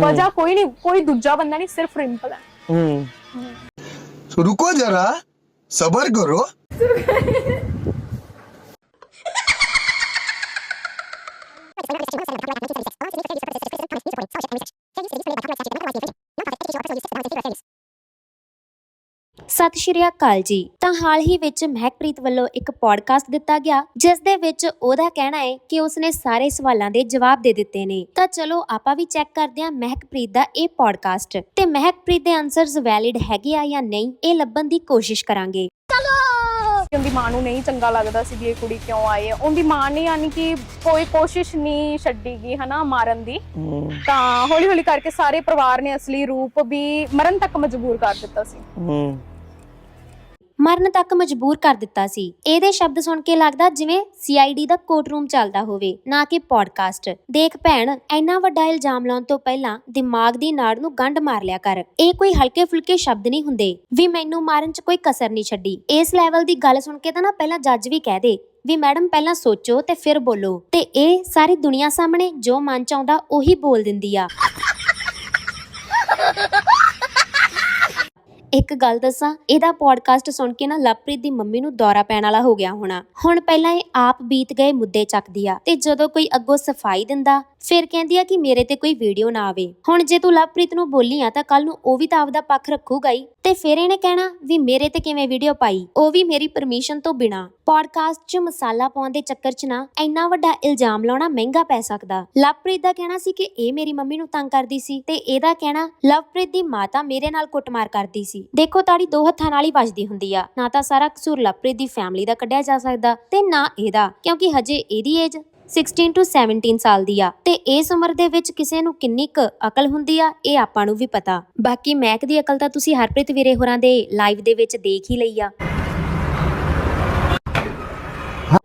ਵਜ੍ਹਾ ਕੋਈ ਨਹੀਂ ਕੋਈ ਦੂਜਾ ਬੰਦਾ ਨਹੀਂ ਸਿਰਫ ਰਿੰਪਲ ਹੈ। ਹੂੰ। ਸੋ ਰੁਕੋ ਜਰਾ ਸਬਰ ਕਰੋ। ਸਤਿ ਸ਼੍ਰੀ ਅਕਾਲ ਜੀ। ਤਾਂ ਹਾਲ ਹੀ ਵਿੱਚ ਮਹਿਕਪ੍ਰੀਤ ਵੱਲੋਂ ਇੱਕ ਪੋਡਕਾਸਟ ਦਿੱਤਾ ਗਿਆ ਜਿਸ ਦੇ ਵਿੱਚ ਉਹਦਾ ਕਹਿਣਾ ਹੈ ਕਿ ਉਸਨੇ ਸਾਰੇ ਸਵਾਲਾਂ ਦੇ ਜਵਾਬ ਦੇ ਦਿੱਤੇ ਨੇ। ਤਾਂ ਚਲੋ ਆਪਾਂ ਵੀ ਚੈੱਕ ਕਰਦੇ ਹਾਂ ਮਹਿਕਪ੍ਰੀਤ ਦਾ ਇਹ ਪੋਡਕਾਸਟ ਤੇ ਮਹਿਕਪ੍ਰੀਤ ਦੇ ਆਨਸਰਸ ਵੈਲਿਡ ਹੈਗੇ ਆ ਜਾਂ ਨਹੀਂ ਇਹ ਲੱਭਣ ਦੀ ਕੋਸ਼ਿਸ਼ ਕਰਾਂਗੇ। ਉਹਦੀ ਮਾਂ ਨੂੰ ਨਹੀਂ ਚੰਗਾ ਲੱਗਦਾ ਸੀ ਵੀ ਇਹ ਕੁੜੀ ਕਿਉਂ ਆਈ ਹੈ। ਉਹਦੀ ਮਾਂ ਨੇ ਯਾਨੀ ਕਿ ਕੋਈ ਕੋਸ਼ਿਸ਼ ਨਹੀਂ ਛੱਡੀਗੀ ਹਨਾ ਮਾਰਨ ਦੀ। ਤਾਂ ਹੌਲੀ ਹੌਲੀ ਕਰਕੇ ਸਾਰੇ ਪਰਿਵਾਰ ਨੇ ਅਸਲੀ ਰੂਪ ਵੀ ਮਰਨ ਤੱਕ ਮਜਬੂਰ ਕਰ ਦਿੱਤਾ ਸੀ। ਹੂੰ। ਮਰਨ ਤੱਕ ਮਜਬੂਰ ਕਰ ਦਿੱਤਾ ਸੀ। ਇਹਦੇ ਸ਼ਬਦ ਸੁਣ ਕੇ ਲੱਗਦਾ ਜਿਵੇਂ ਸੀਆਈਡੀ ਦਾ ਕੋਰਟ ਰੂਮ ਚੱਲਦਾ ਹੋਵੇ, ਨਾ ਕਿ ਪੋਡਕਾਸਟ ਦੇਖ ਭੈਣ, ਇੰਨਾ ਵੱਡਾ ਇਲਜ਼ਾਮ ਲਾਉਣ ਤੋਂ ਪਹਿਲਾਂ ਦਿਮਾਗ ਦੀ ਨਾੜ ਨੂੰ ਗੰਢ ਮਾਰ ਲਿਆ ਕਰ। ਇਹ ਕੋਈ ਹਲਕੇ ਫੁਲਕੇ ਸ਼ਬਦ ਨਹੀਂ ਹੁੰਦੇ। ਵੀ ਮੈਨੂੰ ਮਾਰਨ 'ਚ ਕੋਈ ਕਸਰ ਨਹੀਂ ਛੱਡੀ। ਇਸ ਲੈਵਲ ਦੀ ਗੱਲ ਸੁਣ ਕੇ ਤਾਂ ਨਾ ਪਹਿਲਾਂ ਜੱਜ ਵੀ ਕਹਿ ਦੇ, ਵੀ ਮੈਡਮ ਪਹਿਲਾਂ ਸੋਚੋ ਤੇ ਫਿਰ ਬੋਲੋ। ਤੇ ਇਹ ਸਾਰੀ ਦੁਨੀਆ ਸਾਹਮਣੇ ਜੋ ਮਨ ਚ ਆਉਂਦਾ ਉਹੀ ਬੋਲ ਦਿੰਦੀ ਆ। ਇੱਕ ਗੱਲ ਦੱਸਾਂ, ਇਹਦਾ ਪੋਡਕਾਸਟ ਸੁਣ ਕੇ ਨਾ ਲਵਪ੍ਰੀਤ ਦੀ ਮੰਮੀ ਨੂੰ ਦੌਰਾ ਪੈਣ ਵਾਲਾ ਹੋ ਗਿਆ ਹੋਣਾ। ਹੁਣ ਪਹਿਲਾਂ ਇਹ ਆਪ ਬੀਤ ਗਏ ਮੁੱਦੇ ਚੱਕਦੀ ਆ ਤੇ ਜਦੋਂ ਕੋਈ ਅੱਗੋਂ ਸਫ਼ਾਈ ਦਿੰਦਾ, ਫਿਰ ਕਹਿੰਦੀ ਆ ਕਿ ਮੇਰੇ ਤੇ ਕੋਈ ਵੀਡੀਓ ਨਾ ਆਵੇ। ਹੁਣ ਜੇ ਤੂੰ ਲਵਪ੍ਰੀਤ ਨੂੰ ਬੋਲੀ ਆ ਤਾਂ ਕੱਲ ਨੂੰ ਉਹ ਵੀ ਤਾਂ ਆਪਦਾ ਪੱਖ ਰੱਖੂਗਾ ਹੀ। ਤੇ ਫਿਰ ਇਹਨੇ ਕਹਿਣਾ ਵੀ ਮੇਰੇ ਤੇ ਕਿਵੇਂ ਵੀਡੀਓ ਪਾਈ? ਉਹ ਵੀ ਮੇਰੀ ਪਰਮਿਸ਼ਨ ਤੋਂ ਬਿਨਾ। ਪੋਡਕਾਸਟ 'ਚ ਮਸਾਲਾ ਪਾਉਣ ਦੇ ਚੱਕਰ 'ਚ ਨਾ ਇੰਨਾ ਵੱਡਾ ਇਲਜ਼ਾਮ ਲਾਉਣਾ ਮਹਿੰਗਾ ਪੈ ਸਕਦਾ। ਲਵਪ੍ਰੀਤ ਦਾ ਕਹਿਣਾ ਸੀ ਕਿ ਇਹ ਮੇਰੀ ਮੰਮੀ ਨੂੰ ਤੰਗ ਕਰਦੀ ਸੀ ਤੇ ਇਹਦਾ ਕਹਿਣਾ, ਲਵਪ੍ਰੀਤ ਦੀ ਮਾਤਾ ਮੇਰੇ ਨਾਲ ਕੁੱਟਮਾਰ ਕਰਦੀ ਸੀ। ਦੇਖੋ ਤਾੜੀ ਦੋ ਹੱਥਾਂ ਨਾਲ ਹੀ ਵੱਜਦੀ ਹੁੰਦੀ ਆ। ਨਾ ਤਾਂ ਸਾਰਾ ਕਸੂਰ ਲਵਪ੍ਰੀਤ ਦੀ ਫੈਮਿਲੀ ਦਾ ਕੱਢਿਆ ਜਾ ਸਕਦਾ ਤੇ ਨਾ ਇਹਦਾ, ਕਿਉਂਕਿ ਹਜੇ ਇਹਦੀ ਏਜ 16 to 17 ਸਾਲ ਦੀ ਆ। ਤੇ ਇਸ ਉਮਰ ਦੇ ਵਿੱਚ ਕਿਸੇ ਨੂੰ ਕਿੰਨੀ ਕੁ ਅਕਲ ਹੁੰਦੀ ਆ, ਇਹ ਆਪਾਂ ਨੂੰ ਵੀ ਪਤਾ। ਬਾਕੀ ਮੈਕ ਦੀ ਅਕਲ ਤਾਂ ਤੁਸੀਂ ਹਰਪ੍ਰੀਤ ਵੀਰੇ ਹੋਰਾਂ ਦੇ ਲਾਈਵ ਦੇ ਵਿੱਚ ਦੇਖ ਹੀ ਲਈ ਆ।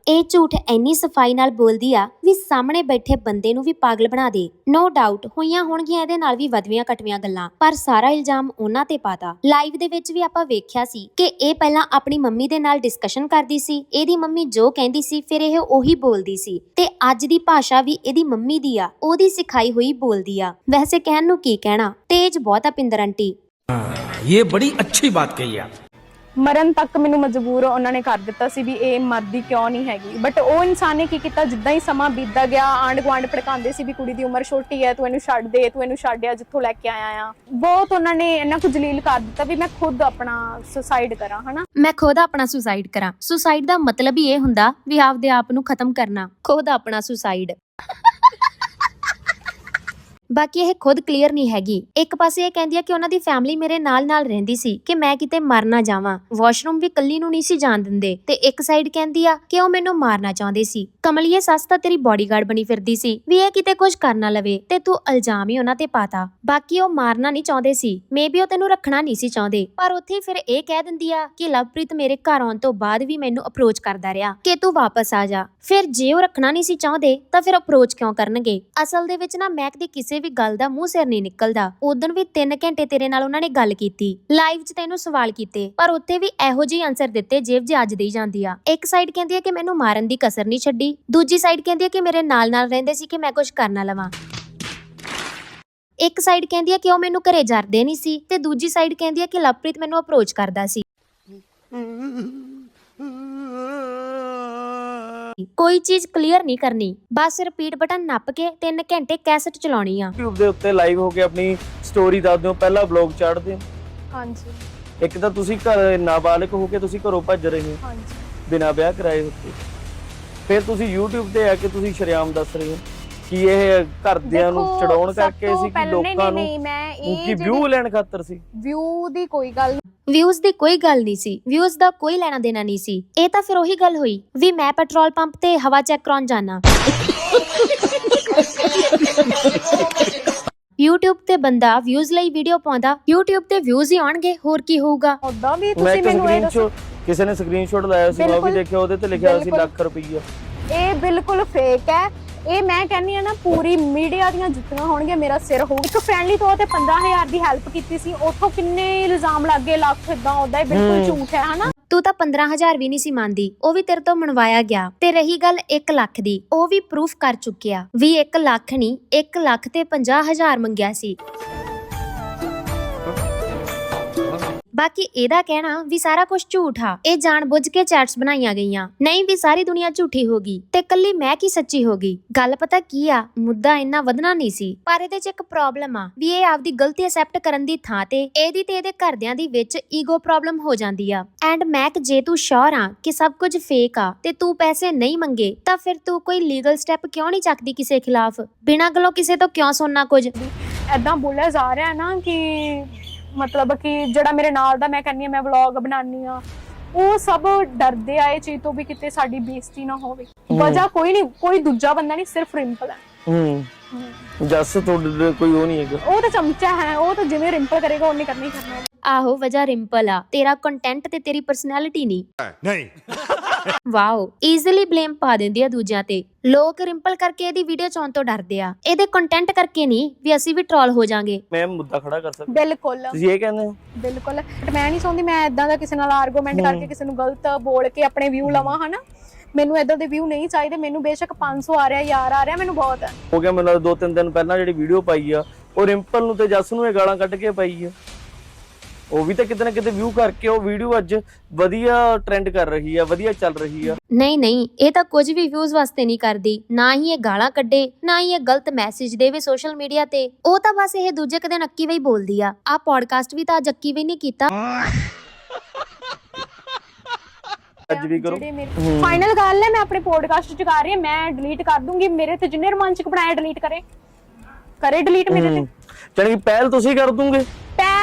ਇਹ ਝੂਠ ਐਨੀ ਸਫ਼ਾਈ ਨਾਲ ਬੋਲਦੀ ਆ ਵੀ ਸਾਹਮਣੇ ਬੈਠੇ ਬੰਦੇ ਨੂੰ ਵੀ ਪਾਗਲ ਬਣਾ ਦੇ। ਨੋ ਡਾਊਟ ਹੋਈਆਂ ਹੋਣਗੀਆਂ ਇਹਦੇ ਨਾਲ ਵੀ ਵਧਵੀਆਂ ਘਟਵੀਆਂ ਗੱਲਾਂ, ਪਰ ਸਾਰਾ ਇਲਜ਼ਾਮ ਉਹਨਾਂ ਤੇ ਪਾਤਾ ਲਾਈਵ ਦੇ ਵਿੱਚ ਵੀ ਆਪਾਂ ਵੇਖਿਆ ਸੀ ਕਿ ਇਹ ਪਹਿਲਾਂ ਆਪਣੀ ਮੰਮੀ ਦੇ ਨਾਲ ਡਿਸਕਸ਼ਨ ਕਰਦੀ ਸੀ, ਇਹਦੀ ਮੰਮੀ ਜੋ ਕਹਿੰਦੀ ਸੀ ਫਿਰ ਇਹ ਉਹੀ ਬੋਲਦੀ ਸੀ ਤੇ ਅੱਜ ਦੀ ਭਾਸ਼ਾ ਵੀ ਇਹਦੀ ਮੰਮੀ ਦੀ ਆ, ਉਹਦੀ ਸਿਖਾਈ ਹੋਈ ਬੋਲਦੀ ਆ। ਵੈਸੇ ਕਹਿਣ ਨੂੰ ਕੀ ਕਹਿਣਾ, ਤੇਜ ਬਹੁਤ ਆ ਪਿੰਦਰ ਆਂਟੀ। ਇਹ ਬੜੀ ਅੱਛੀ ਬਾਤ ਕਹੀ ਆ। ਮਰਨ ਤੱਕ ਮੈਨੂੰ ਮਜਬੂਰ ਉਹਨਾਂ ਨੇ ਕਰ ਦਿੱਤਾ ਸੀ ਵੀ ਇਹ ਮਰਦੀ ਕਿਉਂ ਨਹੀਂ ਹੈਗੀ। ਬਟ ਉਹ ਇਨਸਾਨ ਨੇ ਕੀ ਕੀਤਾ? ਜਿੱਦਾਂ ਹੀ ਸਮਾਂ ਬੀਤਦਾ ਗਿਆ ਆਂਡ ਗੁਆਂਢ ਭੜਕਾਉਂਦੇ ਸੀ ਵੀ ਕੁੜੀ ਦੀ ਉਮਰ ਛੋਟੀ ਹੈ, ਤੂੰ ਇਹਨੂੰ ਛੱਡ ਦੇ, ਤੂੰ ਇਹਨੂੰ ਛੱਡਿਆ ਜਿੱਥੋਂ ਲੈ ਕੇ ਆਇਆ ਆ। ਬਹੁਤ ਉਹਨਾਂ ਨੇ ਇਹਨਾਂ ਕੁ ਜਲੀਲ ਕਰ ਦਿੱਤਾ ਵੀ ਮੈਂ ਖੁਦ ਆਪਣਾ ਸੁਸਾਈਡ ਕਰਾਂ, ਹਨਾ? ਮੈਂ ਖੁਦ ਆਪਣਾ ਸੁਸਾਈਡ ਕਰਾਂ। ਸੁਸਾਈਡ ਦਾ ਮਤਲਬ ਹੀ ਇਹ ਹੁੰਦਾ ਵੀ ਆਪਦੇ ਆਪ ਨੂੰ ਖਤਮ ਕਰਨਾ। ਖੁਦ ਆਪਣਾ ਸੁਸਾਈਡ ਬਾਕੀ ਇਹ ਖੁਦ ਕਲੀਅਰ ਨਹੀਂ ਹੈਗੀ। ਇੱਕ ਪਾਸੇ ਇਹ ਕਹਿੰਦੀ ਆ ਕਿ ਉਹਨਾਂ ਦੀ ਫੈਮਿਲੀ ਮੇਰੇ ਨਾਲ-ਨਾਲ ਰਹਿੰਦੀ ਸੀ ਕਿ ਮੈਂ ਕਿਤੇ ਮਰ ਨਾ ਜਾਵਾਂ। ਵਾਸ਼ਰੂਮ ਵੀ ਕੱਲੀ ਨੂੰ ਨਹੀਂ ਸੀ ਜਾਣ ਦਿੰਦੇ। ਤੇ ਇੱਕ ਸਾਈਡ ਕਹਿੰਦੀ ਆ ਕਿ ਉਹ ਮੈਨੂੰ ਮਾਰਨਾ ਚਾਹੁੰਦੇ ਸੀ। ਕਮਲੀਏ ਸੱਸ ਤਾਂ ਤੇਰੀ ਬਾਡੀਗਾਰਡ ਬਣੀ ਫਿਰਦੀ ਸੀ ਵੀ ਇਹ ਕਿਤੇ ਕੁਝ ਕਰ ਨਾ ਲਵੇ ਤੇ ਤੂੰ ਇਲਜ਼ਾਮ ਹੀ ਉਹਨਾਂ ਤੇ ਪਾਤਾ ਬਾਕੀ ਉਹ ਮਾਰਨਾ ਨਹੀਂ ਚਾਹੁੰਦੇ ਸੀ। ਮੇਬੀ ਉਹ ਤੈਨੂੰ ਰੱਖਣਾ ਨਹੀਂ ਸੀ ਚਾਹੁੰਦੇ। ਪਰ ਉੱਥੇ ਫਿਰ ਇਹ ਕਹਿ ਦਿੰਦੀ ਆ ਕਿ ਲਵਪ੍ਰੀਤ ਮੇਰੇ ਘਰ ਆਉਣ ਤੋਂ ਬਾਅਦ ਵੀ ਮੈਨੂੰ ਅਪਰੋਚ ਕਰਦਾ ਰਿਹਾ ਕਿ ਤੂੰ ਵਾਪਸ ਆ ਜਾ। ਫਿਰ ਜੇ ਉਹ ਰੱਖਣਾ ਨਹੀਂ ਸੀ ਚਾਹੁੰਦੇ ਤਾਂ ਫਿਰ ਅਪਰੋਚ ਕਿਉਂ ਕਰਨਗੇ? ਅਸਲ ਦੇ ਵਿੱਚ ਨਾ ਮੈਕ ਦੀ ਕਿਸੇ ਵੀ ਗੱਲ ਦਾ ਮੂੰਹ ਸਿਰ ਨਹੀਂ ਨਿਕਲਦਾ। ਉਦੋਂ ਵੀ 3 ਘੰਟੇ ਤੇਰੇ ਨਾਲ ਉਹਨਾਂ ਨੇ ਗੱਲ ਕੀਤੀ। ਲਾਈਵ 'ਚ ਤੈਨੂੰ ਸਵਾਲ ਕੀਤੇ, ਪਰ ਉੱਥੇ ਵੀ ਇਹੋ ਜਿਹੇ ਆਨਸਰ ਦਿੱਤੇ ਜੇਬ ਜੇ ਅੱਜ ਦੇਈ ਜਾਂਦੀ ਆ। ਇੱਕ ਸਾਈਡ ਕਹਿੰਦੀ ਆ ਕਿ ਮੈਨੂੰ ਮਾਰਨ ਦੀ ਕਸਰ ਨਹੀਂ ਛੱਡੀ। ਦੂਜੀ ਸਾਈਡ ਕਹਿੰਦੀ ਆ ਕਿ ਮੇਰੇ ਨਾਲ ਨਾਲ ਰਹਿੰਦੇ ਸੀ ਕਿ ਮੈਂ ਕੁਝ ਕਰਨਾ ਲਵਾਂ ਇੱਕ ਸਾਈਡ ਕਹਿੰਦੀ ਆ ਕਿ ਉਹ ਮੈਨੂੰ ਘਰੇ ਜਰਦੇ ਨਹੀਂ ਸੀ ਤੇ ਦੂਜੀ ਸਾਈਡ ਕਹਿੰਦੀ ਆ ਕਿ ਲਵਪ੍ਰੀਤ ਮੈਨੂੰ ਅਪਰੋਚ ਕਰਦਾ ਸੀ। ਕੋਈ ਚੀਜ਼ ਕਲੀਅਰ ਨਹੀਂ ਕਰਨੀ। ਬਸ ਰਿਪੀਟ ਬਟਨ ਨੱਪ ਕੇ 3 ਘੰਟੇ ਕੈਸਟ ਚਲਾਉਣੀ ਆ। YouTube ਦੇ ਉੱਤੇ ਲਾਈਵ ਹੋ ਕੇ ਆਪਣੀ ਸਟੋਰੀ ਦੱਸ ਦਿਓ ਪਹਿਲਾ ਵਲੌਗ ਚੜ੍ਹਦੇ ਹੋ। ਹਾਂਜੀ। ਇੱਕ ਤਾਂ ਤੁਸੀਂ ਘਰ ਨਾਬਾਲਗ ਹੋ ਕੇ ਤੁਸੀਂ ਘਰੋਂ ਭੱਜ ਰਹੇ ਹੋ। ਹਾਂਜੀ। ਬਿਨਾਂ ਵਿਆਹ ਕਰਾਏ ਉੱਤੇ ਫਿਰ ਤੁਸੀਂ YouTube ਤੇ ਆ ਕੇ ਤੁਸੀਂ ਸ਼ਰਿਆਮ ਦੱਸ ਰਹੇ ਹੋ ਕਿ ਇਹ ਘਰਦਿਆਂ ਨੂੰ ਦੇਖੋ, ਚੜਾਉਣ ਸਭ ਕਰਕੇ ਤੋਂ ਸੀ ਕਿ ਪਹਿਲਾਂ- ਨਹੀਂ, ਲੋਕਾਂ ਨਹੀਂ, ਨੂੰ ਨਹੀਂ, ਮੈਂ ਕਿ ਇਹ ਵਿਊ ਲੈਣ ਖਾਤਰ ਸੀ। ਵਿਊ ਦੀ ਕੋਈ ਗੱਲ ਵਿਊਜ਼ ਦੀ ਕੋਈ ਗੱਲ ਨਹੀਂ ਸੀ। ਵਿਊਜ਼ ਦਾ ਕੋਈ ਲੈਣਾ ਦੇਣਾ ਨਹੀਂ ਸੀ। ਇਹ ਤਾਂ ਫਿਰ ਉਹੀ ਗੱਲ ਹੋਈ ਵੀ ਮੈਂ ਪੈਟਰੋਲ ਪੰਪ ਤੇ ਹਵਾ ਚੈੱਕ ਕਰਾਉਣ ਜਾਣਾ YouTube ਤੇ ਬੰਦਾ ਵਿਊਜ਼ ਲਈ ਵੀਡੀਓ ਪਾਉਂਦਾ। YouTube ਤੇ ਵਿਊਜ਼ ਹੀ ਆਉਣਗੇ ਹੋਰ ਕੀ ਹੋਊਗਾ? ਉਦਾਂ ਵੀ ਮੈਂ ਤੁਸੀਂ ਇੱਕ ਮੈਨੂੰ ਇਹ ਦੱਸੋ। ਕਿਸੇ ਨੇ ਸਕਰੀਨਸ਼ਾਟ ਲਾਇਆ ਸੀ ਮੈਂ ਉਹ ਵੀ ਬਿਲਕੁਲ, ਦੇਖਿਆ ਉਹਦੇ ਤੇ ਲਿਖਿਆ ਸੀ ਬਿਲਕੁਲ। ਲੱਖ ਰੁਪਈਆ। ਇਹ ਬਿਲਕੁਲ ਫੇਕ ਹੈ। ਇਹ ਮੈਂ ਕਹਿੰਨੀ ਆ ਨਾ ਪੂਰੀ ਮੀਡੀਆ ਦੀਆਂ ਜੁੱਤੀਆਂ ਹੋਣਗੀਆਂ ਮੇਰਾ ਸਿਰ ਹੋਊ ਇੱਕ ਫ੍ਰੈਂਡਲੀ ਤੌਰ ਤੇ 15000 ਦੀ ਹੈਲਪ ਕੀਤੀ ਸੀ ਉੱਥੋਂ ਕਿੰਨੇ ਇਲਜ਼ਾਮ ਲੱਗੇ ਲੱਖ ਇਦਾਂ ਉਦਾਂ ਇਹ ਬਿਲਕੁਲ। ਝੂਠ ਹੈ ਹਨਾ? ਤੂੰ ਤਾਂ 15000 ਵੀ ਨਹੀਂ ਸੀ ਮੰਨਦੀ ਉਹ ਵੀ ਤੇਰੇ ਤੋਂ ਮਨਵਾਇਆ ਗਿਆ। ਤੇ ਰਹੀ ਗੱਲ 1 ਲੱਖ ਦੀ ਉਹ ਵੀ ਪ੍ਰੂਫ ਕਰ ਚੁੱਕਿਆ। ਵੀ 1 ਲੱਖ ਨਹੀਂ 1 ਲੱਖ ਤੇ 50000 ਮੰਗਿਆ ਸੀ। ਬਾਕੀ ਇਹਦਾ ਕਹਿਣਾ ਵੀ ਸਾਰਾ ਕੁਝ ਝੂਠ ਆ। ਇਹ ਜਾਣਬੁੱਝ ਕੇ ਚੈਟਸ ਬਣਾਈਆਂ ਗਈਆਂ। ਨਹੀਂ ਵੀ ਸਾਰੀ ਦੁਨੀਆ ਝੂਠੀ ਹੋ ਗਈ। ਤੇ ਕੱਲੀ ਮੈਂ ਕੀ ਸੱਚੀ ਹੋ ਗਈ? ਗੱਲ ਪਤਾ ਕੀ ਆ, ਮੁੱਦਾ ਇੰਨਾ ਵਧਣਾ ਨਹੀਂ ਸੀ। ਪਰ ਇਹਦੇ 'ਚ ਇੱਕ ਪ੍ਰੋਬਲਮ ਆ, ਵੀ ਇਹ ਆਪਦੀ ਗਲਤੀ ਅਸੈਪਟ ਕਰਨ ਦੀ ਥਾਂ ਤੇ ਇਹਦੀ ਤੇ ਇਹਦੇ ਘਰਦਿਆਂ ਦੀ ਵਿੱਚ ਈਗੋ ਪ੍ਰੋਬਲਮ ਹੋ ਜਾਂਦੀ ਆ। ਐਂਡ ਮੈਕ ਜੇ ਤੂੰ ਸ਼ੋਰ ਆ ਕਿ ਸਭ ਕੁਝ ਫੇਕ ਆ ਤੇ ਤੂੰ ਪੈਸੇ ਨਹੀਂ ਮੰਗੇ, ਤਾਂ ਫਿਰ ਤੂੰ ਕੋਈ ਲੀਗਲ ਸਟੈਪ ਕਿਉਂ ਨਹੀਂ ਚੱਕਦੀ ਕਿਸੇ ਖਿਲਾਫ? ਬਿਨਾਂ ਗਲੋ ਕਿਸੇ ਤੋਂ ਕਿਉਂ ਸੁਣਨਾ ਕੁਝ? ਐਦਾਂ ਬੋਲਿਆ ਜਾ ਰਿਹਾ ਨਾ ਕਿ ਮਤਲਬ ਕਿ ਜਿਹੜਾ ਮੇਰੇ ਨਾਲ ਦਾ ਮੈਂ ਕਹਿੰਨੀ ਆ ਮੈਂ ਵਲੌਗ ਬਣਾਉਣੀ ਆ ਉਹ ਸਭ ਡਰਦੇ ਆ ਇਹ ਚੀਜ਼ ਤੋਂ ਵੀ ਕਿਤੇ ਸਾਡੀ ਬੇਇੱਜ਼ਤੀ ਨਾ ਹੋਵੇ। ਵਜ੍ਹਾ ਕੋਈ ਨਹੀਂ ਕੋਈ ਦੂਜਾ ਬੰਦਾ ਨਹੀਂ ਸਿਰਫ ਰਿੰਪਲ ਹੈ। ਹੂੰ। ਜੱਸ ਤੁਹਾਡੇ ਕੋਈ ਉਹ ਨਹੀਂ ਹੈਗਾ। ਉਹ ਤਾਂ ਚਮਚਾ ਹੈ ਉਹ ਤਾਂ ਜਿਵੇਂ ਰਿੰਪਲ ਕਰੇਗਾ ਉਹਨੇ ਕਰਨਾ ਹੀ ਕਰਨਾ ਹੈ। ਆਹੋ ਵਜ੍ਹਾ ਰਿੰਪਲ ਆ। ਤੇਰਾ ਕੰਟੈਂਟ ਤੇ ਤੇਰੀ ਪਰਸਨੈਲਿਟੀ ਨਹੀਂ। ਨਹੀਂ। ਵਾਓ ਈਜ਼ੀਲੀ ਬਲੇਮ ਪਾ ਦਿੰਦੀ ਆ ਦੂਜਿਆਂ ਤੇ। ਲੋਕ ਰਿੰਪਲ ਕਰਕੇ ਇਹਦੀ ਵੀਡੀਓ ਚਾਉਣ ਤੋਂ ਡਰਦੇ ਆ। ਇਹਦੇ ਕੰਟੈਂਟ ਕਰਕੇ ਨਹੀਂ ਵੀ ਅਸੀਂ ਵੀ ਟ੍ਰੋਲ ਹੋ ਜਾਾਂਗੇ। ਮੈਂ ਮੁੱਦਾ ਖੜਾ ਕਰ ਸਕਦਾ। ਬਿਲਕੁਲ। ਤੁਸੀਂ ਇਹ ਕਹਿੰਦੇ ਹੋ? ਬਿਲਕੁਲ। ਮੈਂ ਨਹੀਂ ਚਾਹੁੰਦੀ ਮੈਂ ਇਦਾਂ ਦਾ ਕਿਸੇ ਨਾਲ ਆਰਗੂਮੈਂਟ ਕਰਕੇ ਕਿਸੇ ਨੂੰ ਗਲਤ ਬੋਲ ਕੇ ਆਪਣੇ ਵਿਊ ਲਵਾਂ ਹਨਾ? ਮੈਨੂੰ ਇਦਾਂ ਦੇ ਵਿਊ ਨਹੀਂ ਚਾਹੀਦੇ। ਮੈਨੂੰ ਬੇਸ਼ੱਕ 500 ਆ ਰਿਹਾ ਯਾਰ ਆ ਰਿਹਾ ਮੈਨੂੰ ਬਹੁਤ ਹੈ ਹੋ ਗਿਆ ਮੈਨੂੰ ਲੱਗਦਾ ਦੋ ਤਿੰਨ ਦਿਨ ਪਹਿਲਾਂ ਜਿਹੜੀ ਵੀਡੀਓ ਪਾਈ ਆ ਉਹ ਰਿੰਪਲ ਨੂੰ ਤੇ ਜੱਸ ਨੂੰ ਇਹ ਗਾਲਾਂ ਕੱਢ ਕੇ ਪਾਈ ਆ। ਉਹ ਵੀ ਤਾਂ ਕਿਤੇ ਨਾ ਕਿਤੇ ਵਿਊ ਕਰਕੇ ਉਹ ਵੀਡੀਓ ਅੱਜ ਵਧੀਆ ਟ੍ਰੈਂਡ ਕਰ ਰਹੀ ਆ ਵਧੀਆ ਚੱਲ ਰਹੀ ਆ। ਨਹੀਂ ਨਹੀਂ ਇਹ ਤਾਂ ਕੁਝ ਵੀ ਵਿਊਜ਼ ਵਾਸਤੇ ਨਹੀਂ ਕਰਦੀ। ਨਾ ਹੀ ਇਹ ਗਾਲਾਂ ਕੱਢੇ ਨਾ ਹੀ ਇਹ ਗਲਤ ਮੈਸੇਜ ਦੇਵੇ ਸੋਸ਼ਲ ਮੀਡੀਆ ਤੇ। ਉਹ ਤਾਂ ਬਸ ਇਹ ਦੂਜੇ ਕਦੇ ਨੱਕੀ ਵਈ ਬੋਲਦੀ ਆ। ਆ ਪੋਡਕਾਸਟ ਵੀ ਤਾਂ ਅੱਜ ਅੱਕੀ ਵਈ ਨਹੀਂ ਕੀਤਾ। ਅੱਜ ਵੀ ਕਰੋ। ਫਾਈਨਲ ਗੱਲ ਹੈ ਮੈਂ ਆਪਣੇ ਪੋਡਕਾਸਟ ਚ ਕਰ ਰਹੀ ਹਾਂ ਮੈਂ ਡਿਲੀਟ ਕਰ ਦੂੰਗੀ। ਮੇਰੇ ਤੇ ਜਿੰਨੇ ਰੋਮਾਂਚਕ ਬਣਾਇਆ ਡਿਲੀਟ ਕਰੇ। ਕਰੇ ਡਿਲੀਟ ਮੇਰੇ ਤੇ। ਕਿ ਪਹਿਲ ਤੁਸੀਂ ਕਰ ਦੂੰਗੇ।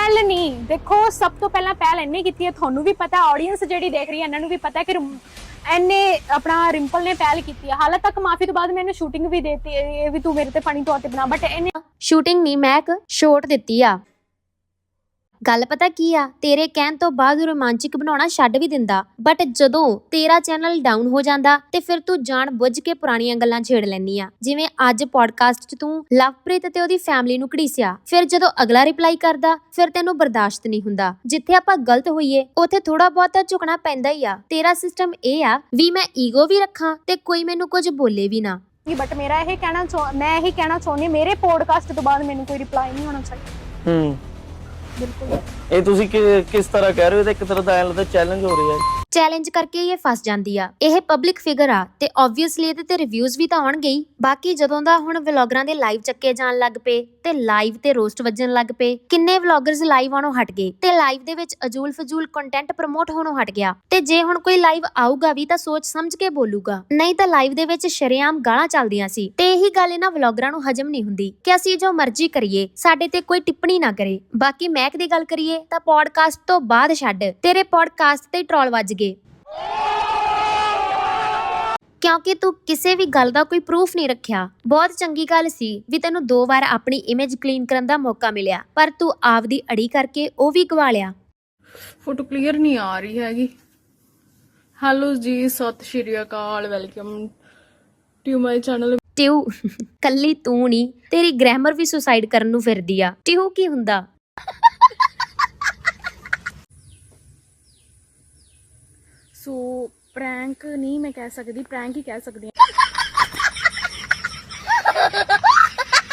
ਪਹਿਲ ਨਹੀਂ। ਦੇਖੋ, ਸਭ ਤੋਂ ਪਹਿਲਾਂ ਪਹਿਲ ਇਹਨੇ ਕੀਤੀ ਹੈ, ਤੁਹਾਨੂੰ ਵੀ ਪਤਾ ਆਡੀਅנס ਜਿਹੜੀ ਦੇਖ ਰਹੀ ਹੈ, ਇਹਨਾਂ ਨੂੰ ਵੀ ਪਤਾ ਕਿ ਰਿਮ- ਇਹਨੇ ਆਪਣਾ ਰਿੰਪਲ ਨੇ ਪਹਿਲ ਕੀਤੀ ਹੈ। ਹਾਲੇ ਤੱਕ ਮਾਫੀ ਤੋਂ ਬਾਅਦ ਮੈਨੂੰ ਸ਼ੂਟਿੰਗ ਵੀ ਦੇਤੀ, ਇਹ ਵੀ ਤੂੰ ਮੇਰੇ ਤੇ ਫਨੀ ਤੌਰ ਤੇ ਬਣਾ ਬਟ ਇਹਨੇ ਸ਼ੂਟਿੰਗ ਨਹੀਂ ਇੱਕ ਸ਼ੋਟ ਦਿੱਤੀ ਆ। ਗੱਲ ਪਤਾ ਕੀ ਆ? ਤੇਰੇ ਕਹਿਣ ਤੋਂ ਬਾਅਦ ਉਹ ਰੋਮਾਂਚਿਕ ਬਣਾਉਣਾ ਛੱਡ ਵੀ ਦਿੰਦਾ। ਬਟ ਜਦੋਂ ਤੇਰਾ ਚੈਨਲ ਡਾਊਨ ਹੋ ਜਾਂਦਾ ਤੇ ਫਿਰ ਤੂੰ ਜਾਣ ਬੁੱਝ ਕੇ ਪੁਰਾਣੀਆਂ ਗੱਲਾਂ ਛੇੜ ਲੈਨੀ ਆ। ਜਿਵੇਂ ਅੱਜ ਪੋਡਕਾਸਟ 'ਚ ਤੂੰ ਲਵਪ੍ਰੀਤ ਤੇ ਉਹਦੀ ਫੈਮਿਲੀ ਨੂੰ ਘੜੀਸਿਆ। ਫਿਰ ਜਦੋਂ ਅਗਲਾ ਰਿਪਲਾਈ ਕਰਦਾ ਫਿਰ ਤੈਨੂੰ ਬਰਦਾਸ਼ਤ ਨਹੀਂ ਹੁੰਦਾ। ਜਿੱਥੇ ਆਪਾਂ ਗਲਤ ਹੋਈਏ ਉੱਥੇ ਥੋੜਾ ਬਹੁਤਾ ਝੁਕਣਾ ਪੈਂਦਾ ਹੀ ਆ। ਤੇਰਾ ਸਿਸਟਮ ਇਹ ਆ ਵੀ ਮੈਂ ਈਗੋ ਵੀ ਰੱਖਾਂ ਤੇ ਕੋਈ ਮੈਨੂੰ ਕੁਝ ਬੋਲੇ ਵੀ ਨਾ। ਬਟ ਮੇਰਾ ਇਹ ਕਹਿਣਾ ਮੈਂ ਇਹ ਕਹਿਣਾ ਚਾਹੁੰਦੀ ਮੇਰੇ ਪੋਡਕਾਸਟ ਤੋਂ ਬਾਅਦ ਮੈਨੂੰ ਕੋਈ ਰਿਪਲਾਈ ਨਹੀਂ ਹੋਣਾ ਚਾਹੀਦਾ। ਹੂੰ। ਬਿਲਕੁਲ। ਇਹ ਤੁਸੀਂ ਕਿ- ਕਿਸ ਤਰ੍ਹਾਂ ਕਹਿ ਰਹੇ ਹੋ? ਇਹ ਤਾਂ ਇੱਕ ਤਰ੍ਹਾਂ ਦਾ ਐਂ ਲੱਗਦਾ ਚੈਲੰਜ ਹੋ ਰਿਹਾ ਹੈ ਚੈਲੰਜ ਕਰਕੇ ਇਹ ਫਸ ਜਾਂਦੀ ਆ। ਇਹ ਪਬਲਿਕ ਫਿਗਰ ਆ ਤੇ ਆਬਵੀਅਸਲੀ ਇਹਦੇ ਤੇ ਰਿਵਿਊਜ਼ ਵੀ ਤਾਂ ਆਉਣਗੇ ਹੀ। ਬਾਕੀ ਜਦੋਂ ਦਾ ਹੁਣ ਵਲੌਗਰਾਂ ਦੇ ਲਾਈਵ ਚੱਕੇ ਜਾਣ ਲੱਗ ਪਏ ਤੇ ਲਾਈਵ ਤੇ ਰੋਸਟ ਵੱਜਣ ਲੱਗ ਪਏ, ਕਿੰਨੇ ਵਲੌਗਰਸ ਲਾਈਵ ਆਉਣੋਂ ਹਟ ਗਏ ਤੇ ਲਾਈਵ ਦੇ ਵਿੱਚ ਅਜੂਲ ਫਜੂਲ ਕੰਟੈਂਟ ਪ੍ਰਮੋਟ ਹੋਣੋਂ ਹਟ ਗਿਆ। ਤੇ ਜੇ ਹੁਣ ਕੋਈ ਲਾਈਵ ਆਊਗਾ ਵੀ ਤਾਂ ਸੋਚ ਸਮਝ ਕੇ ਬੋਲੂਗਾ। ਨਹੀਂ ਤਾਂ ਲਾਈਵ ਦੇ ਵਿੱਚ ਸ਼ਰੇਆਮ ਗਾਲਾਂ ਚੱਲਦੀਆਂ ਸੀ। ਤੇ ਇਹੀ ਗੱਲ ਇਹਨਾਂ ਵਲੌਗਰਾਂ ਨੂੰ ਹਜਮ ਨਹੀਂ ਹੁੰਦੀ ਕਿ ਅਸੀਂ ਜੋ ਮਰਜ਼ੀ ਕਰੀਏ, ਸਾਡੇ ਤੇ ਕੋਈ ਟਿੱਪਣੀ ਨਾ ਕਰੇ। ਬਾਕੀ ਮੈਕ ਦੀ ਗੱਲ ਕਰੀਏ ਤਾਂ ਪੋਡਕਾਸਟ ਤੋਂ ਬਾਅਦ ਛੱਡ। ਤੇਰੇ ਪੋਡਕਾਸਟ ਤੇ ਟ੍ਰੋਲ ਵੱਜ ਗਏ। ਕਿਉਂਕਿ ਤੂੰ ਕਿਸੇ ਵੀ ਗੱਲ ਦਾ ਕੋਈ ਪ੍ਰੂਫ ਨਹੀਂ ਰੱਖਿਆ। ਬਹੁਤ ਚੰਗੀ ਗੱਲ ਸੀ ਵੀ ਤੈਨੂੰ ਦੋ ਵਾਰ ਆਪਣੀ ਇਮੇਜ ਕਲੀਨ ਕਰਨ ਦਾ ਮੌਕਾ ਮਿਲਿਆ ਪਰ ਤੂੰ ਆਪਦੀ ਅੜੀ ਕਰਕੇ ਉਹ ਵੀ ਗਵਾ ਲਿਆ। ਫੋਟੋ ਕਲੀਅਰ ਨਹੀਂ ਆ ਰਹੀ ਹੈਗੀ। ਹੈਲੋ ਜੀ ਸਤਿ ਸ਼੍ਰੀ ਅਕਾਲ ਵੈਲਕਮ ਟੂ ਮਾਈ ਚੈਨਲ ਟਿਊ ਕੱਲੀ ਤੂੰ ਨਹੀਂ ਤੇਰੀ ਗ੍ਰਾਮਰ ਵੀ ਸੁਸਾਈਡ ਕਰਨ ਨੂੰ ਫਿਰਦੀ ਆ। ਟਿਊ ਕੀ ਹੁੰਦਾ? ਸੋ ਪ੍ਰੈਂਕ ਨਹੀਂ ਮੈਂ ਕਹਿ ਸਕਦੀ ਪ੍ਰੈਂਕ ਹੀ ਕਹਿ ਸਕਦੀ ਹਾਂ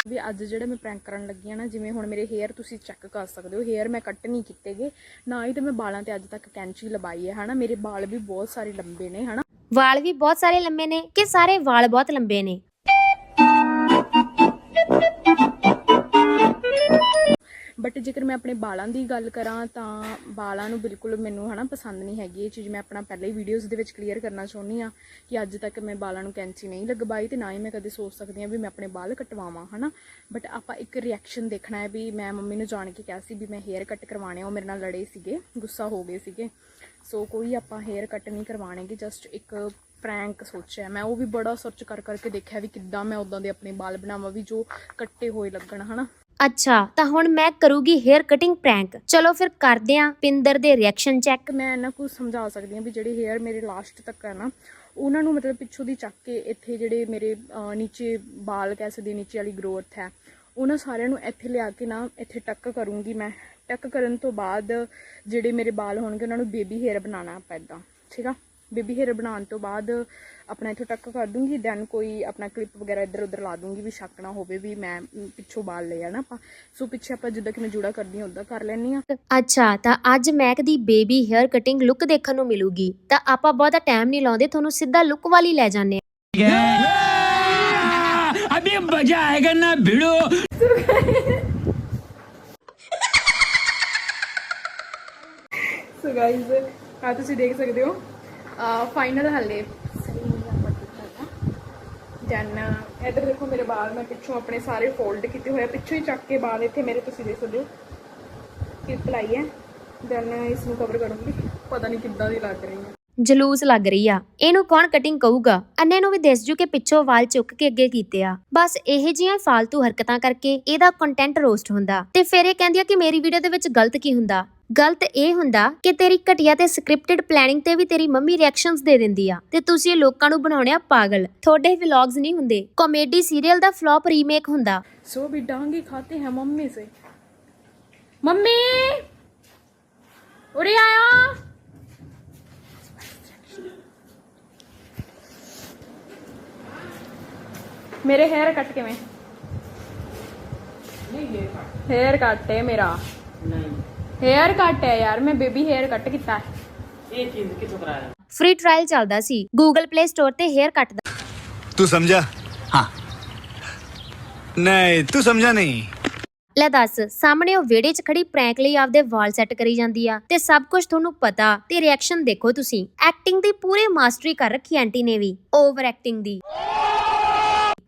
ਵੀ ਅੱਜ ਜਿਹੜਾ ਮੈਂ ਪ੍ਰੈਂਕ ਕਰਨ ਲੱਗੀ ਆ ਨਾ ਜਿਵੇਂ ਹੁਣ ਮੇਰੇ ਹੇਅਰ ਤੁਸੀਂ ਚੈੱਕ ਕਰ ਸਕਦੇ ਹੋ ਹੇਅਰ ਮੈਂ ਕੱਟ ਨਹੀਂ ਕੀਤੇਗੇ ਨਾ ਹੀ ਤੇ ਮੈਂ ਬਾਲਾਂ ਤੇ ਅੱਜ ਤੱਕ ਕੈਂਚੀ ਲਵਾਈ ਹੈ ਹਨਾ ਮੇਰੇ ਬਾਲ ਵੀ ਬਹੁਤ ਸਾਰੇ ਲੰਬੇ ਨੇ ਹਨਾ ਵਾਲ ਵੀ ਬਹੁਤ ਸਾਰੇ ਲੰਬੇ ਨੇ ਕਿ ਸਾਰੇ ਵਾਲ ਬਹੁਤ ਲੰਬੇ ਨੇ ਬਟ ਜੇਕਰ ਮੈਂ ਆਪਣੇ ਬਾਲਾਂ ਦੀ ਗੱਲ ਕਰਾਂ ਤਾਂ ਬਾਲਾਂ ਨੂੰ ਬਿਲਕੁਲ ਮੈਨੂੰ ਹਨਾ ਪਸੰਦ ਨਹੀਂ ਹੈਗੀ ਇਹ ਚੀਜ਼। ਮੈਂ ਆਪਣਾ ਪਹਿਲੇ ਹੀ ਵੀਡੀਓਜ਼ ਦੇ ਵਿੱਚ ਕਲੀਅਰ ਕਰਨਾ ਚਾਹੁੰਦੀ ਆ ਕਿ ਅੱਜ ਤੱਕ ਮੈਂ ਬਾਲਾਂ ਨੂੰ ਕੈਂਚੀ ਨਹੀਂ ਲਗਵਾਈ ਤੇ ਨਾ ਹੀ ਮੈਂ ਕਦੇ ਸੋਚ ਸਕਦੀ ਆ ਵੀ ਮੈਂ ਆਪਣੇ ਬਾਲ ਕਟਵਾਵਾਂ ਹਨਾ। ਬਟ ਆਪਾਂ ਇੱਕ ਰਿਐਕਸ਼ਨ ਦੇਖਣਾ ਹੈ ਵੀ ਮੈਂ ਮੰਮੀ ਨੂੰ ਜਾਣ ਕੇ ਕਿਹਾ ਸੀ ਵੀ ਮੈਂ ਹੇਅਰ ਕੱਟ ਕਰਵਾਣੇ ਆ, ਉਹ ਮੇਰੇ ਨਾਲ ਲੜੇ ਸੀਗੇ, ਗੁੱਸਾ ਹੋ ਗਏ ਸੀਗੇ। ਸੋ ਕੋਈ ਆਪਾਂ ਹੇਅਰ ਕੱਟ ਨਹੀਂ ਕਰਵਾਣੇਗੇ ਜਸਟ ਇੱਕ ਪ੍ਰੈਂਕ ਸੋਚਿਆ ਮੈਂ ਉਹ ਵੀ ਬੜਾ ਸਰਚ ਕਰ ਕਰਕੇ ਦੇਖਿਆ ਵੀ ਕਿੱਦਾਂ ਮੈਂ ਉਦਾਂ ਦੇ ਆਪਣੇ ਬਾਲ ਬਣਾਵਾਂ ਵੀ ਜੋ ਕੱਟੇ ਹੋਏ ਲੱਗਣ ਹਨਾ। ਅੱਛਾ, ਤਾਂ ਹੁਣ ਮੈਂ ਕਰੂਗੀ ਹੇਅਰ ਕਟਿੰਗ ਪ੍ਰੈਂਕ ਚਲੋ ਫਿਰ ਕਰਦੇ ਆਂ, ਪਿੰਦਰ ਦੇ ਰਿਐਕਸ਼ਨ ਚੈੱਕ ਮੈਂ ਇਹਨਾਂ ਕੁ ਸਮਝਾ ਸਕਦੀ ਹਾਂ ਵੀ ਜਿਹੜੇ ਹੇਅਰ ਮੇਰੇ ਲਾਸਟ ਤੱਕ ਹੈ ਨਾ, ਉਹਨਾਂ ਨੂੰ ਮਤਲਬ ਪਿੱਛੋਂ ਦੀ ਚੱਕ ਕੇ ਇੱਥੇ ਜਿਹੜੇ ਮੇਰੇ ਨੀਚੇ ਬਾਲ ਕਹਿ ਸਕਦੇ ਨੀਚੇ ਵਾਲੀ ਗਰੋਥ ਹੈ, ਉਹਨਾਂ ਸਾਰਿਆਂ ਨੂੰ ਇੱਥੇ ਲਿਆ ਕੇ ਨਾ ਇੱਥੇ ਟੱਕ ਕਰੂੰਗੀ ਮੈਂ। ਟੱਕ ਕਰਨ ਤੋਂ ਬਾਅਦ ਜਿਹੜੇ ਮੇਰੇ ਬਾਲ ਹੋਣਗੇ, ਉਹਨਾਂ ਨੂੰ ਬੇਬੀ ਹੇਅਰ ਬਣਾਉਣਾ ਆਪਾਂ ਇੱਦਾਂ ਠੀਕ ਆ? ਬੇਬੀ ਹੇਅਰ ਬਣਾਉਣ ਤੋਂ ਬਾਅਦ ਆਪਣਾ ਇੱਥੋਂ ਟੱਕ ਕਰ ਦੂੰਗੀ ਦੈਨ ਕੋਈ ਆਪਣਾ ਕਲਿੱਪ ਵਗੈਰਾ ਇੱਧਰ ਉੱਧਰ ਲਾ ਦੂੰਗੀ ਵੀ ਸ਼ੱਕ ਨਾ ਹੋਵੇ ਵੀ ਮੈਂ ਪਿੱਛੋਂ ਬਾਲ ਲਿਆ ਨਾ ਆਪਾਂ। ਸੋ ਪਿੱਛੇ ਆਪਾਂ ਜਿੱਦਾਂ ਕਿ ਮੈਂ ਜੂੜਾ ਕਰਦੀ ਹਾਂ ਉਦਾਂ ਕਰ ਲੈਣੀ ਆ ਅੱਛਾ ਤਾਂ ਅੱਜ ਮੈਕ ਦੀ ਬੇਬੀ ਹੇਅਰ ਕਟਿੰਗ ਲੁੱਕ ਦੇਖਣ ਨੂੰ ਮਿਲੂਗੀ। ਤਾਂ ਆਪਾਂ ਬਹੁਤਾ ਟਾਈਮ ਨਹੀਂ ਲਾਉਂਦੇ ਤੁਹਾਨੂੰ ਸਿੱਧਾ ਲੁੱਕ ਵਾਲੀ ਲੈ ਜਾਂਦੇ ਆ ਸੋ ਗਾਇਜ਼ ਆ ਤੁਸੀਂ ਦੇਖ ਸਕਦੇ ਹੋ ਫਾਈਨਲ ਹੱਲੇ ਦੈਨ ਇਧਰ ਦੇਖੋ ਮੇਰੇ ਵਾਲ ਮੈਂ ਪਿੱਛੋਂ ਆਪਣੇ ਸਾਰੇ ਫੋਲਡ ਕੀਤੇ ਹੋਏ ਆ ਪਿੱਛੋਂ ਹੀ ਚੱਕ ਕੇ ਵਾਲ ਇੱਥੇ ਮੇਰੇ ਤੁਸੀਂ ਦੇਖ ਸਕਦੇ ਹੋ ਕਲਿੱਪ ਲਾਈ ਹੈ ਦੈਨ ਇਸ ਨੂੰ ਕਵਰ ਕਰੂੰਗੀ ਪਤਾ ਨਹੀਂ ਕਿੱਦਾਂ ਦੀ ਲੱਗ ਰਹੀ ਹੈ ਜਲੂਸ ਲੱਗ ਰਹੀ ਆ ਇਹਨੂੰ ਕੌਣ ਕਟਿੰਗ ਕਹੂਗਾ ਅੰਨੇ ਨੂੰ ਵੀ ਦਿਸ ਜੂ ਕਿ ਪਿੱਛੋਂ ਵਾਲ ਚੁੱਕ ਕੇ ਅੱਗੇ ਕੀਤੇ ਆ ਬਸ ਇਹ ਜਿਹੀਆਂ ਫਾਲਤੂ ਹਰਕਤਾਂ ਕਰਕੇ ਇਹਦਾ ਕੰਟੈਂਟ ਰੋਸਟ ਹੁੰਦਾ ਤੇ ਫਿਰ ਇਹ ਕਹਿੰਦੀ ਆ ਕਿ ਮੇਰੀ ਵੀਡੀਓ ਦੇ ਵਿੱਚ ਗਲਤ ਕੀ ਹੁੰਦਾ ਗਲਤ ਇਹ ਹੁੰਦਾ ਕਿ ਤੇਰੀ ਘਟਿਆ ਤੇ ਸਕ੍ਰਿਪਟਡ ਪਲੈਨਿੰਗ ਤੇ ਵੀ ਤੇਰੀ ਮੰਮੀ ਰਿਐਕਸ਼ਨਸ ਦੇ ਦਿੰਦੀ ਆ ਤੇ ਤੁਸੀਂ ਲੋਕਾਂ ਨੂੰ ਬਣਾਉਣਿਆ ਪਾਗਲ। ਤੁਹਾਡੇ ਵਲੌਗਸ ਨਹੀਂ ਹੁੰਦੇ ਕਾਮੇਡੀ ਸੀਰੀਅਲ ਦਾ ਫਲॉप ਰੀਮੇਕ ਹੁੰਦਾ। ਸੋ ਵੀ ਡਾਂਗੀ ਖਾਤੇ ਹੈ ਮੰਮੀ ਸੇ। ਮੰਮੀ! ਉਰੇ ਆਇਓ! ਮੇਰੇ ਹੈਰ ਕੱਟ ਕਿਵੇਂ? ਨਹੀਂ ਹੈਰ ਕੱਟ। ਹੈ ਮੇਰਾ। ਨਹੀਂ। ਹੇਅਰ ਕੱਟ ਹੈ ਯਾਰ ਮੈਂ ਬੇਬੀ ਹੇਅਰ ਕੱਟ ਕੀਤਾ ਇਹ ਚੀਜ਼ ਕਿਥੋਂ ਕਰਾਇਆ? ਫ੍ਰੀ ਟ੍ਰਾਇਲ ਚੱਲਦਾ ਸੀ। ਗੂਗਲ ਪਲੇ ਸਟੋਰ ਤੇ ਹੇਅਰ ਕੱਟ ਦਾ। ਤੂੰ ਸਮਝਾ? ਹਾਂ। ਨਹੀਂ ਤੂੰ ਸਮਝਾ ਨਹੀਂ। ਲੈ ਦੱਸ ਸਾਹਮਣੇ ਉਹ ਵਿੜੇ 'ਚ ਖੜੀ ਪ੍ਰੈਂਕ ਲਈ ਆਪਦੇ ਵਾਲ ਸੈੱਟ ਕਰੀ ਜਾਂਦੀ ਆ ਤੇ ਸਭ ਕੁਝ ਤੁਹਾਨੂੰ ਪਤਾ ਤੇ ਰਿਐਕਸ਼ਨ ਦੇਖੋ ਤੁਸੀਂ। ਐਕਟਿੰਗ ਦੀ ਪੂਰੀ ਮਾਸਟਰੀ ਕਰ ਰੱਖੀ ਆਂਟੀ ਨੇ ਵੀ ਓਵਰ ਐਕਟਿੰਗ ਦੀ।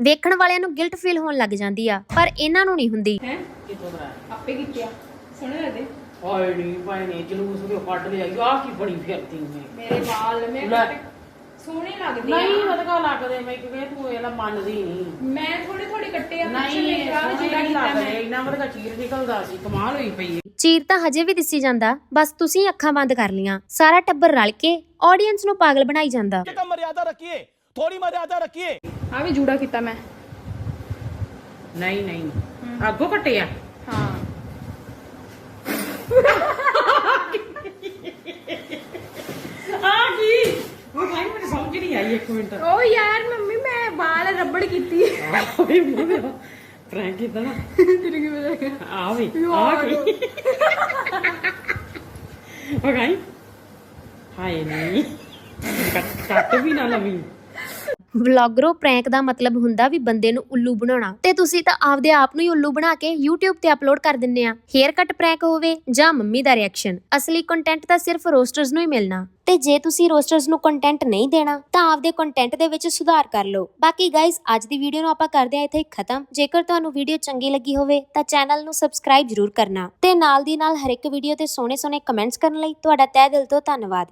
ਵੇਖਣ ਵਾਲਿਆਂ ਨੂੰ ਗਿਲਟ ਫੀਲ ਹੋਣ ਲੱਗ ਜਾਂਦੀ ਆ ਪਰ ਇਹਨਾਂ ਨੂੰ ਨਹੀਂ ਹੁੰਦੀ। ਹੈ? ਕਿਤੋਂ ਬਰਾ ਆਪੇ ਕੀ ਕਿਹਾ ਸੁਣਿਆ ਦੇ ਹਾਏ ਨੀ ਭੈਣੇ ਜਲੂਸ ਤੇ ਕੱਢ ਲਿਆਈ ਆ ਕੀ ਬਣੀ ਫਿਰਦੀ ਮੈਂ। ਮੇਰੇ ਵਾਲ ਮੈਂ ਸੋਹਣੇ ਲੱਗਦੇ ਆ। ਨਹੀਂ ਵਧਗਾ ਲੱਗਦੇ ਮੈਂ ਕਿਵੇਂ ਤੂੰ ਇਹਦਾ ਮੰਨਦੀ ਨਹੀਂ ਮੈਂ ਥੋੜੇ ਥੋੜੇ ਕੱਟੇ ਆ ਪਿੱਛੇ ਨਹੀਂ ਜਿਹੜਾ ਕੀਤਾ ਲੱਗਦੇ ਮੈਂ। ਵਧਗਾ ਚੀਰ ਨਿਕਲਦਾ ਸੀ ਕਮਾਲ ਹੋਈ ਪਈ ਹੈ। ਚੀਰ ਤਾਂ ਹਜੇ ਵੀ ਦਿਸੀ ਜਾਂਦਾ ਬਸ ਤੁਸੀਂ ਅੱਖਾਂ ਬੰਦ ਕਰ ਲੀਆਂ ਸਾਰਾ ਟੱਬਰ ਰਲ ਕੇ ਆਡੀਅנס ਨੂੰ ਪਾਗਲ ਬਣਾਈ ਜਾਂਦਾ। का मर्यादा रखिए थोड़ी मर्यादा रखिए ਆ ਵੀ ਜੂੜਾ ਕੀਤਾ ਮੈਂ। ਨਹੀਂ ਨਹੀਂ ਅੱਗੋਂ ਕੱਟਿਆ। ਹਾਂ। ਆ ਕੀ ਉਹ ਭਾਈ ਮੈਨੂੰ ਸਮਝ ਨਹੀਂ ਆਈ ਇੱਕ ਮਿੰਟ ਓ ਯਾਰ ਮੰਮੀ ਮੈਂ ਵਾਲ ਰੱਬੜ ਕੀਤੀ ਓਏ ਮੋਰਾ ਪ੍ਰੈਂਕ ਕੀਤਾ ਨਾ ਤੇਰੇ ਕੀ ਪਤਾ ਲੱਗਾ? ਆ ਵੀ ਆ ਕੀ ਉਹ ਗਾਈ ਹਾਏ ਨਹੀਂ ਕੱਟ ਕੱਟ ਵੀ ਨਾ ਲਵੀ ਵਲੌਗਰੋ ਪ੍ਰੈਂਕ ਦਾ ਮਤਲਬ ਹੁੰਦਾ ਵੀ ਬੰਦੇ ਨੂੰ ਉੱਲੂ ਬਣਾਉਣਾ। ਤੇ ਤੁਸੀਂ ਤਾਂ ਆਪਦੇ ਆਪ ਨੂੰ ਹੀ ਉੱਲੂ ਬਣਾ ਕੇ YouTube ਤੇ ਅਪਲੋਡ ਕਰ ਦਿੰਨੇ ਆ। ਹੇਅਰ ਕੱਟ ਪ੍ਰੈਂਕ ਹੋਵੇ ਜਾਂ ਮੰਮੀ ਦਾ ਰਿਐਕਸ਼ਨ ਅਸਲੀ ਕੰਟੈਂਟ ਤਾਂ ਸਿਰਫ ਰੋਸਟਰਸ ਨੂੰ ਹੀ ਮਿਲਣਾ। ਤੇ ਜੇ ਤੁਸੀਂ ਰੋਸਟਰਸ ਨੂੰ ਕੰਟੈਂਟ ਨਹੀਂ ਦੇਣਾ, ਤਾਂ ਆਪਦੇ ਕੰਟੈਂਟ ਦੇ ਵਿੱਚ ਸੁਧਾਰ ਕਰ ਲਓ। ਬਾਕੀ ਗਾਇਜ਼ ਅੱਜ ਦੀ ਵੀਡੀਓ ਨੂੰ ਆਪਾਂ ਕਰਦੇ ਆ ਇੱਥੇ ਖਤਮ। ਜੇਕਰ ਤੁਹਾਨੂੰ ਵੀਡੀਓ ਚੰਗੀ ਲੱਗੀ ਹੋਵੇ, ਤਾਂ ਚੈਨਲ ਨੂੰ ਸਬਸਕ੍ਰਾਈਬ ਜ਼ਰੂਰ ਕਰਨਾ। ਤੇ ਨਾਲ ਦੀ ਨਾਲ ਹਰ ਇੱਕ ਵੀਡੀਓ ਤੇ ਸੋਹਣੇ ਸੋਹਣੇ ਕਮੈਂਟਸ ਕਰਨ ਲਈ ਤੁਹਾਡਾ ਤਹਿ ਦਿਲ ਤੋਂ ਧੰਨਵਾਦ।